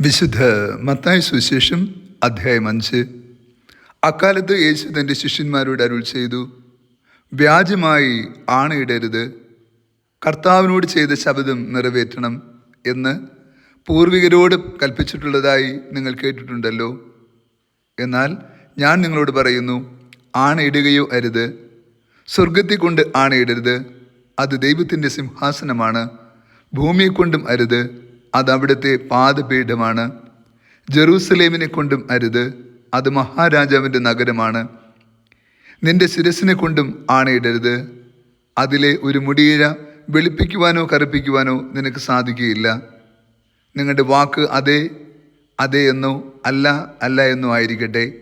വിശുദ്ധ മത്തായ സുശേഷം അധ്യായം അഞ്ച്. അക്കാലത്ത് യേശു തന്റെ ശിഷ്യന്മാരോട് അരുൾ ചെയ്തു വ്യാജമായി ആണയിടരുത്. കർത്താവിനോട് ചെയ്ത ശബ്ദം നിറവേറ്റണം എന്ന് പൂർവികരോട് കൽപ്പിച്ചിട്ടുള്ളതായി നിങ്ങൾ കേട്ടിട്ടുണ്ടല്ലോ. എന്നാൽ ഞാൻ നിങ്ങളോട് പറയുന്നു ആണയിടുകയോ അരുത്. സ്വർഗത്തെ കൊണ്ട് ആണയിടരുത്. അത് ദൈവത്തിന്റെ സിംഹാസനമാണ്. ഭൂമിയെ കൊണ്ടും അരുത്. അത് അവിടുത്തെ പാദപീഠമാണ്. ജെറൂസലേമിനെ കൊണ്ടും അരുത്. അത് മഹാരാജാവിന്റെ നഗരമാണ്. നിന്റെ ശിരസിനെ കൊണ്ടും ആണയിടരുത്. അതിലെ ഒരു മുടിയിഴ വെളുപ്പിക്കുവാനോ കറുപ്പിക്കുവാനോ നിനക്ക് സാധിക്കുകയില്ല. നിങ്ങളുടെ വാക്ക് അതെ അതെ എന്നോ അല്ല അല്ല എന്നോ ആയിരിക്കട്ടെ.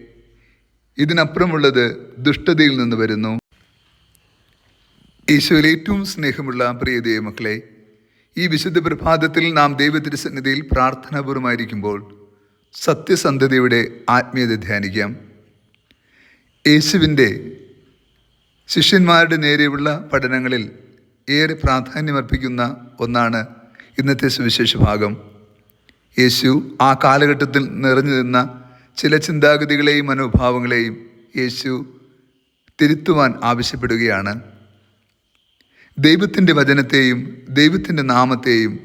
ഇതിനപ്പുറമുള്ളത് ദുഷ്ടതയിൽ നിന്ന് വരുന്നു. ഈശോയിൽ ഏറ്റവും സ്നേഹമുള്ള പ്രിയ ദൈവമക്കളെ ഈ വിശുദ്ധ പ്രഭാതത്തിൽ നാം ദൈവത്തിന്റെ സന്നിധിയിൽ പ്രാർത്ഥനാപൂർവമായിരിക്കുമ്പോൾ സത്യസന്ധതയുടെ ആത്മീയത ധ്യാനിക്കാം. യേശുവിന്റെ ശിഷ്യന്മാരുടെ നേരെയുള്ള പഠനങ്ങളിൽ ഏറെ പ്രാധാന്യമർപ്പിക്കുന്ന ഒന്നാണ് ഇന്നത്തെ സുവിശേഷ ഭാഗം. യേശു ആ കാലഘട്ടത്തിൽ നിറഞ്ഞു നിന്ന ചില ചിന്താഗതികളെയും മനോഭാവങ്ങളെയും യേശു തിരുത്തുവാൻ ആവശ്യപ്പെടുകയാണ്. ദൈവത്തിന്റെ വചനത്തെയും ദൈവത്തിന്റെ നാമത്തെയും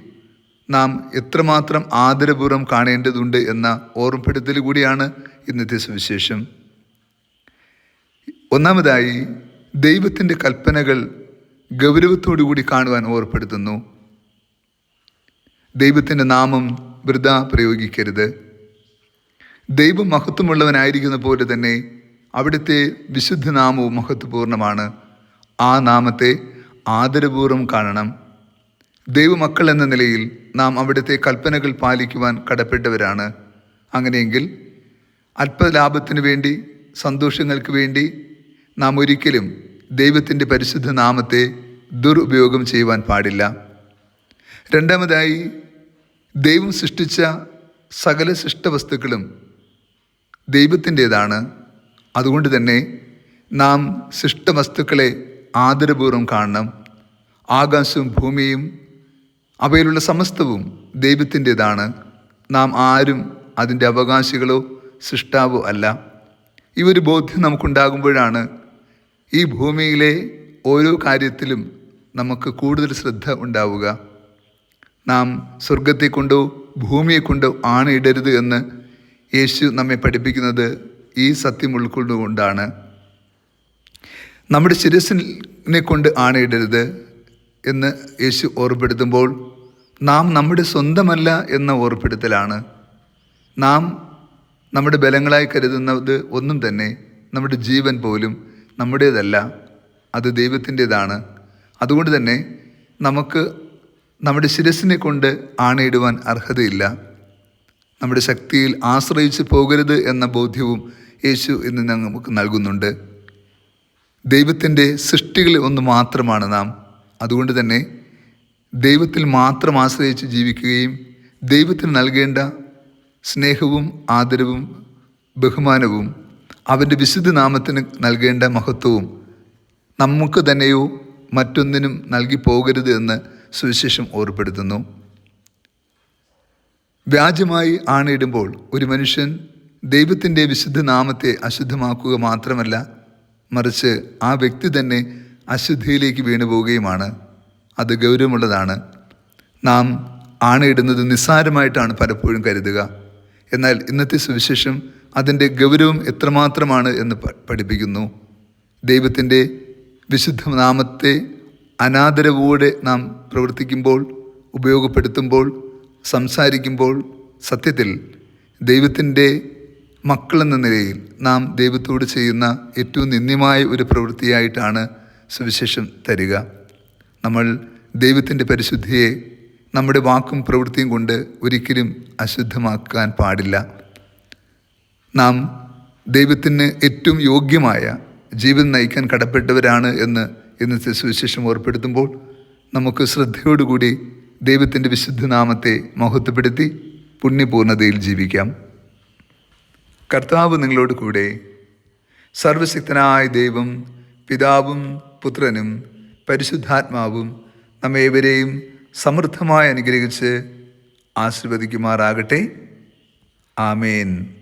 നാം എത്രമാത്രം ആദരപൂർവം കാണേണ്ടതുണ്ട് എന്ന ഓർമ്മപ്പെടുത്തൽ കൂടിയാണ് ഇന്നത്തെ സുവിശേഷം. ഒന്നാമതായി ദൈവത്തിന്റെ കൽപ്പനകൾ ഗൗരവത്തോടു കൂടി കാണുവാൻ ഓർപ്പെടുത്തുന്നു ദൈവത്തിന്റെ നാമം വൃത പ്രയോഗിക്കരുത്. ദൈവം മഹത്വമുള്ളവനായിരിക്കുന്ന പോലെ തന്നെ അവിടുത്തെ വിശുദ്ധ നാമവും മഹത്വപൂർണമാണ് ആ നാമത്തെ ആദരപൂർവം കാണണം. ദൈവമക്കൾ എന്ന നിലയിൽ നാം അവിടുത്തെ കൽപ്പനകൾ പാലിക്കുവാൻ കടപ്പെട്ടവരാണ്. അങ്ങനെയെങ്കിൽ അല്പലാഭത്തിനു വേണ്ടി സന്തോഷങ്ങൾക്ക് വേണ്ടി നാം ഒരിക്കലും ദൈവത്തിന്റെ പരിശുദ്ധ നാമത്തെ ദുരുപയോഗം ചെയ്യുവാൻ പാടില്ല. രണ്ടാമതായി ദൈവം സൃഷ്ടിച്ച സകല സൃഷ്ട വസ്തുക്കളും ദൈവത്തിന്റേതാണ്. അതുകൊണ്ട് തന്നെ നാം സൃഷ്ടവസ്തുക്കളെ ആദരപൂർവം കാണണം. ആകാശവും ഭൂമിയും അവയിലുള്ള സമസ്തവും ദൈവത്തിന്റെതാണ്. നാം ആരും അതിന്റെ അവകാശികളോ സൃഷ്ടാവോ അല്ല. ഈ ഒരു ബോധ്യം നമുക്കുണ്ടാകുമ്പോഴാണ് ഈ ഭൂമിയിലെ ഓരോ കാര്യത്തിലും നമുക്ക് കൂടുതൽ ശ്രദ്ധ ഉണ്ടാവുക. നാം സ്വർഗത്തെ കൊണ്ടോ ഭൂമിയെ കൊണ്ടോ ആണ് ഇടരുത് എന്ന് യേശു നമ്മെ പഠിപ്പിക്കുന്നത് ഈ സത്യം ഉൾക്കൊണ്ടുകൊണ്ടാണ് നമ്മുടെ ശിരസിനെ കൊണ്ട് ആണയിടരുത് എന്ന് യേശു ഓർപ്പെടുത്തുമ്പോൾ നാം നമ്മുടെ സ്വന്തമല്ല എന്ന ഓർപ്പെടുത്തലാണ് നാം നമ്മുടെ ബലങ്ങളായി കരുതുന്നത് ഒന്നും തന്നെ നമ്മുടെ ജീവൻ പോലും നമ്മുടേതല്ല അത് ദൈവത്തിന്റെതാണ്. അതുകൊണ്ട് തന്നെ നമുക്ക് നമ്മുടെ ശിരസിനെ കൊണ്ട് ആണയിടുവാൻ അർഹതയില്ല. നമ്മുടെ ശക്തിയിൽ ആശ്രയിച്ച് പോകരുത് എന്ന ബോധ്യവും യേശു ഇന്ന് നമുക്ക് നൽകുന്നുണ്ട്. ദൈവത്തിന്റെ സൃഷ്ടികളിൽ ഒന്ന് മാത്രമാണ് നാം. അതുകൊണ്ട് തന്നെ ദൈവത്തിൽ മാത്രം ആശ്രയിച്ച് ജീവിക്കുകയും ദൈവത്തിന് നൽകേണ്ട സ്നേഹവും ആദരവും ബഹുമാനവും അവന്റെ വിശുദ്ധ നാമത്തിന് നൽകേണ്ട മഹത്വവും നമുക്ക് തന്നെയോ മറ്റൊന്നിനും നൽകി പോകരുത് എന്ന് സുവിശേഷം ഓർപ്പെടുത്തുന്നു. വ്യാജമായി ആണയിടുമ്പോൾ ഒരു മനുഷ്യൻ ദൈവത്തിന്റെ വിശുദ്ധ നാമത്തെ അശുദ്ധമാക്കുക മാത്രമല്ല മറിച്ച് ആ വ്യക്തി തന്നെ അശുദ്ധിയിലേക്ക് വീണു പോവുകയുമാണ്. അത് ഗൗരവമുള്ളതാണ്. നാം ആണയിടുന്നത് നിസ്സാരമായിട്ടാണ് പലപ്പോഴും കരുതുക. എന്നാൽ ഇന്നത്തെ സുവിശേഷം അതിന്റെ ഗൗരവം എത്രമാത്രമാണ് എന്ന് പഠിപ്പിക്കുന്നു. ദൈവത്തിന്റെ വിശുദ്ധ നാമത്തെ അനാദരവോടെ നാം പ്രവർത്തിക്കുമ്പോൾ ഉപയോഗപ്പെടുത്തുമ്പോൾ സംസാരിക്കുമ്പോൾ സത്യത്തിൽ ദൈവത്തിന്റെ മക്കളെന്ന നിലയിൽ നാം ദൈവത്തോട് ചെയ്യുന്ന ഏറ്റവും നിന്ദ്യമായ ഒരു പ്രവൃത്തിയായിട്ടാണ് സുവിശേഷം തരിക. നമ്മൾ ദൈവത്തിന്റെ പരിശുദ്ധിയെ നമ്മുടെ വാക്കും പ്രവൃത്തിയും കൊണ്ട് ഒരിക്കലും അശുദ്ധമാക്കാൻ പാടില്ല. നാം ദൈവത്തിന് ഏറ്റവും യോഗ്യമായ ജീവിതം നയിക്കാൻ കടപ്പെട്ടവരാണ് എന്ന് ഇന്നത്തെ സുവിശേഷം ഓർപ്പെടുത്തുമ്പോൾ നമുക്ക് ശ്രദ്ധയോടുകൂടി ദൈവത്തിന്റെ വിശുദ്ധനാമത്തെ മഹത്വപ്പെടുത്തി പുണ്യപൂർണതയിൽ ജീവിക്കാം. കർത്താവ് നിങ്ങളോട് കൂടെ. സർവശക്തനായ ദൈവം പിതാവും പുത്രനും പരിശുദ്ധാത്മാവും നമ്മേവരെയും സമൃദ്ധമായി അനുഗ്രഹിച്ച് ആശീർവദിക്കുമാറാകട്ടെ. ആമേൻ.